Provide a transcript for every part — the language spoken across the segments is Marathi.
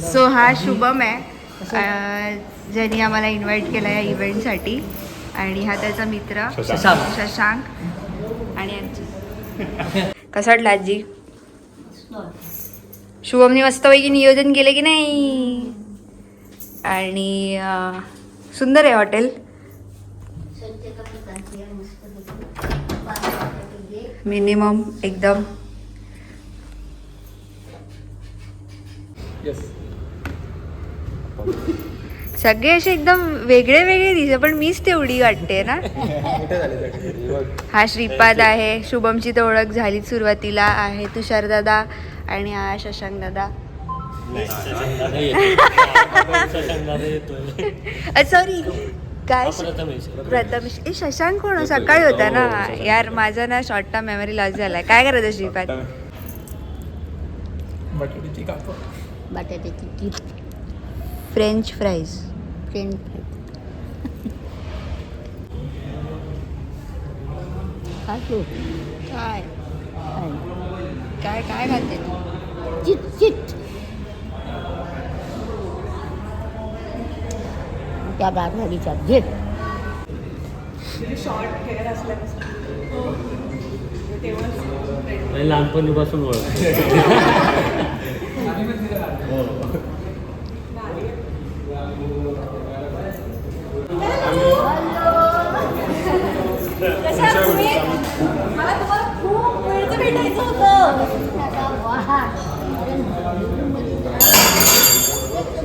सो हा शुभम आहे. ज्यांनी आम्हाला इन्व्हाइट केला या इव्हेंटसाठी आणि हा त्याचा मित्र शशांक. आणि कसा वाटला आजी? शुभमने मस्तपैकी नियोजन केले की नाही? आणि सुंदर आहे हॉटेल. मिनिमम एकदम. सगळे असे एकदम वेगळे वेगळे दिसते पण मीच तेवढी वाटते ना. हा श्रीपाद आहे शुभमची तर ओळख झाली सुरुवातीला आहे तुषार दादा आणि हा शशांक दादा. सॉरी काय प्रथमेश ए शशांक कोण? सकाळी होता ना. यार माझा ना शॉर्ट टर्म मेमरी लॉस झालाय. काय करायचं श्रीपाद? बटाट्याची बटाट्याची फ्रेंच फ्राईज फ्रेंच खा तू काय? काय? काय खाते? तू चिट चिट. त्या गाठवाडीच्या घे लहानपणीपासून ओळख. मला तुम्हाला खूप वेळचं भेटायचं होतं.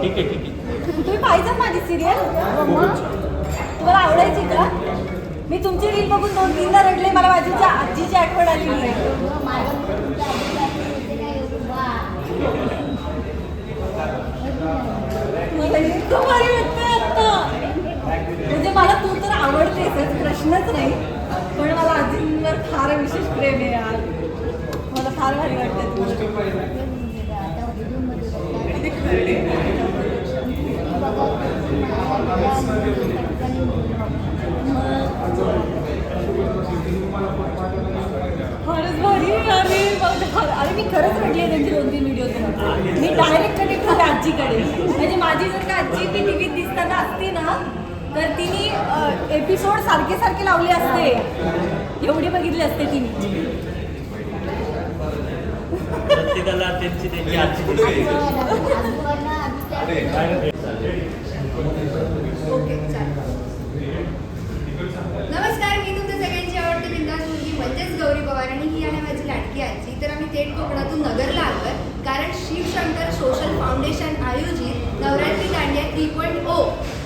ठीक आहे ठीक आहे. तुम्ही पाहिजे माझी सिरियल तुम्हाला आवडायची का? मी तुमची रील बघून दोन तीनदा रडले मला माझी आजीची आठवण आली आहे मला इतकं भारी वाटतंय आता म्हणजे मला तू तर आवडतेच प्रश्नच नाही पण मला आजींवर फार विशेष प्रेम आहे यार. मला फार भारी वाटतं खरंच भारी अरे अरे मी खरंच म्हटली त्यांची दोन तीन व्हिडिओ मी डायरेक्ट कनेक्ट होते आजीकडे. म्हणजे माझी जर का आजी ती टी व्हीत दिसताना असते ना तर तिने एपिसोड सारखे सारखे लावले असते. एवढे बघितले असते तिने प्रत्येकाला त्यांची त्यांची आजची दिसते ओके चालेल नमस्कार मी तुमच्या सगळ्यांची आवडती बिंदास मुलगी म्हणजेच गौरी पवार आणि ही आहे माझी लाडकी आजी. तर आम्ही थेट कोकणातून नगरला आलोय कारण Shivshankar social foundation three point O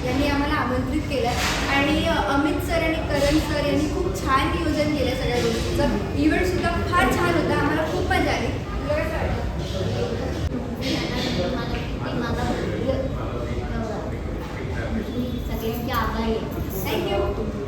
यांनी आम्हाला आमंत्रित केलं आणि अमित सर आणि करण सर यांनी खूप छान नियोजन केलं सगळ्या गोष्टीचं इव्हेंट सुद्धा फार छान होता आम्हाला खूप मजा आली सगळ्यांचे कसं आभारी आहे. थँक्यू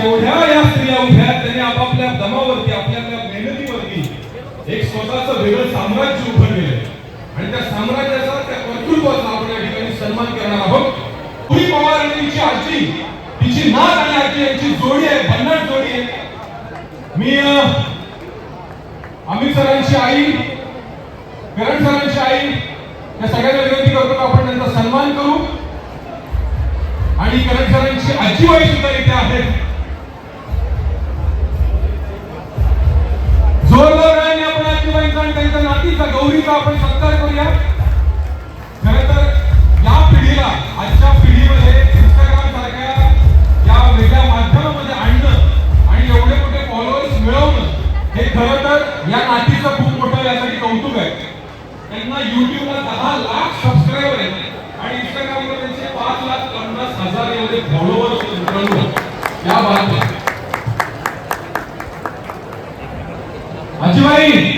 जेवढ्या या स्त्रिया उभ्या त्यांनी आपापल्या दमावरती आपल्या आपल्या मेहनतीवरती एक स्वतःचं वेगळं साम्राज्य उभं केलंय आणि त्या साम्राज्याचा त्या कर्तृत्वाचा आपण या ठिकाणी सन्मान करणार आहोत. पुरी पवार आणि तिची आजी तिची नात आणि आजी यांची जोडी आहे भन्नाट जोडी आहे. मी अमित सरांची आई करण सरांची आई या सगळ्यांना विनंती करतो की आपण त्यांचा सन्मान करू. आणि करण सरांची आजीबाई सुद्धा इथे आहेत. जोरदाराने आपण आजीबाईंचा आणि त्यांच्या नातीचा गौरीचा आपण सत्कार करूया. खरं तर या पिढीला आजच्या पिढीमध्ये इंस्टाग्राम सारख्या या वेगळ्या माध्यमामध्ये आणणं आणि एवढे मोठे फॉलोअर्स मिळवणं हे खरं तर या नातीचं खूप मोठं यासाठी कौतुक आहे. त्यांना युट्यूबला दहा लाख सबस्क्रायबर आहेत आणि इंस्टाग्रामवर त्यांचे पाच लाख पन्नास हजार एवढे फॉलोअर्स मित्रांनो. या बात आहे.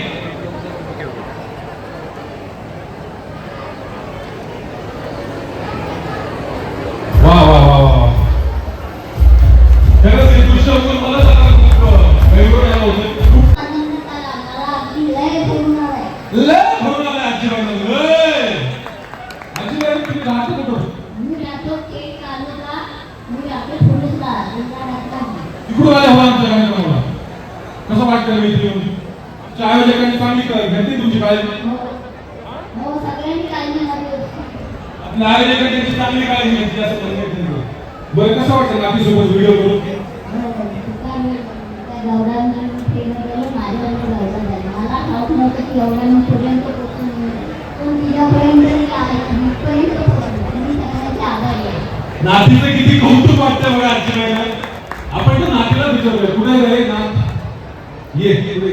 काळजी. हो आपल्या चांगली काळजी घेतली असं म्हणण्यात येतं. बरं कसं वाटतं नातीसोबत व्हिडिओ करून? आहे. नातीचं किती कौतुक वाटतं बघा आजीबाईला आपण तर नातीला विचारूया. कुठे रे नाथ ये पुढे.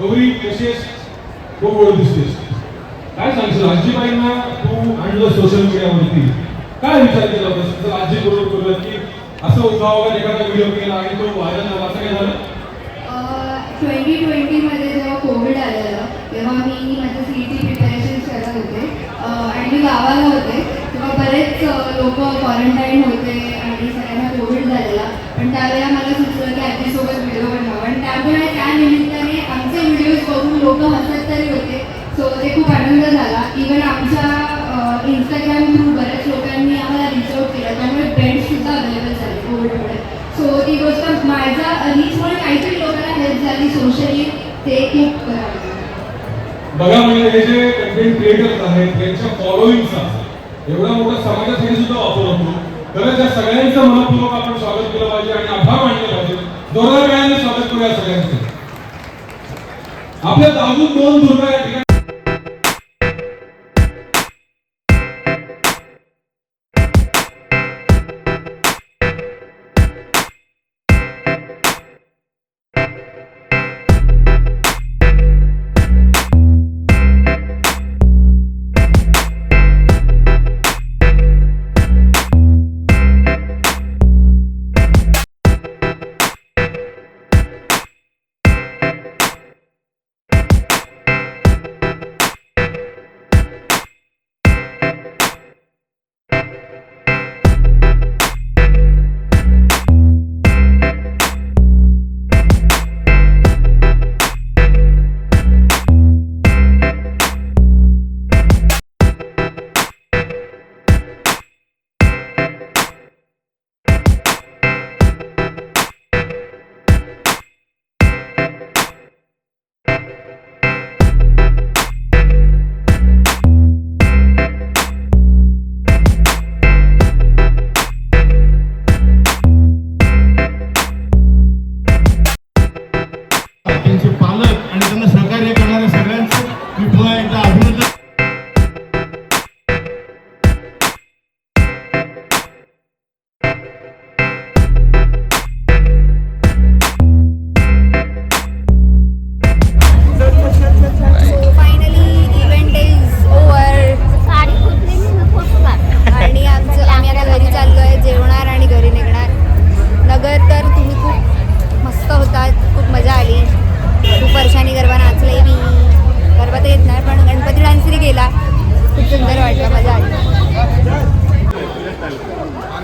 गौरी कशी आहेस खूप वेळ दिसतेस काय सांगितलं आजीबाईंना तू आणलं सोशल मीडियावरती काय विचार केला होता जर आजी बरोबर बोलत की असं उगावावर एखादा व्हिडिओ केला आणि तो व्हायरल झाला असं काय झालं? ट्वेंटी ट्वेंटीमध्ये जेव्हा कोविड आलेलं तेव्हा मी माझं सी टी प्रिपरेशन करत होते आणि मी गावाला होते. तेव्हा बरेच लोक क्वारंटाईन होते आणि सगळ्यांना कोविड झालेला. पण त्यावेळेला मला सुचलं की आजीसोबत व्हिडिओ बनवा. आणि त्यामुळे त्या निमित्ताने आमचे व्हिडिओज बघून लोक हसत आनंद झाला. इवन आमच्या इंस्टाग्राम थ्रू बऱ्याच लोकांनी आम्हाला रिच आउट केलं. त्यामुळे ब्रँडसुद्धा अवेलेबल झाले कोविडमुळे. सो ती गोष्ट माझ्या रीचमुळे काहीतरी लोकांना हेल्प झाली सोशली ते खूप बरं बघा म्हणजे हे जे कंटेंट क्रिएटर्स आहेत त्यांच्या फॉलोईंगचा एवढा मोठा समाजासाठी सुद्धा वापर होतो. खरंच या सगळ्यांचं मनपूर्वक आपण स्वागत केलं पाहिजे आणि आभार मानले पाहिजे. जोरदार वेळाने स्वागत करूया सगळ्यांचं. आपल्या दाबून दोन दुर्गा या ठिकाणी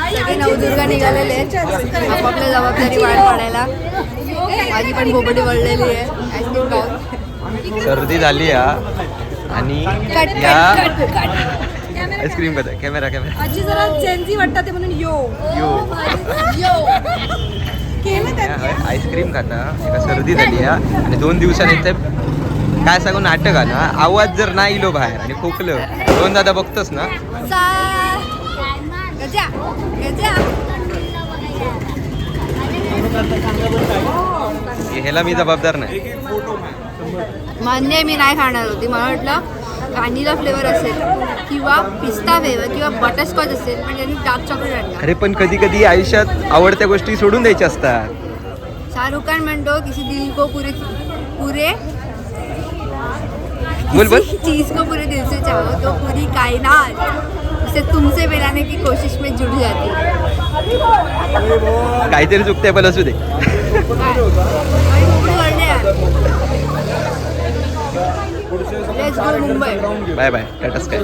सगळे नवदुर्गा निघालेले आहेत. आपापल्या जबाबदारी वाढ पाडायला. माझी पण बोबडी वळलेली आहे. आईस्क्रीम खाऊन. सर्दी झाली या. आणि या आईस्क्रीम कदा कॅमेरा कॅमेरा आजी जरा जेन्झी वाटतात ते म्हणून यो. यो. केलं त्यात आईस्क्रीम खाता एका सर्दी झाली या. आणि दोन दिवसांनी ते काय सांगू नाटक आलं. हा. आवाज जर नाही इलो बाहेर आणि खोकलं. दोन दादा बघतोस ना. सा गजा गजा. ह्याला मी जबाबदार नाही. मान्य मी नाही खाणार होती. मला वाटलं व्हॅनिला फ्लेवर असेल किंवा पिस्ता फ्लेवर किंवा बटरस्कॉच असेल पण त्यांनी डार्क चॉकलेट आणला. अरे पण कधी कधी आयुष्यात आवडत्या गोष्टी सोडून द्यायच्या असतात. शाहरुख खान म्हणतो किसी दिल को पुरे पुरे बोल बोल. चीज को पुरे दिल से चाहो तो पुरी कायनात. उसे तुमसे मिलाने की कोशिश में जुड़ जाती। है काहीतरी चुकते पण असू दे. Bye bye Tata Sky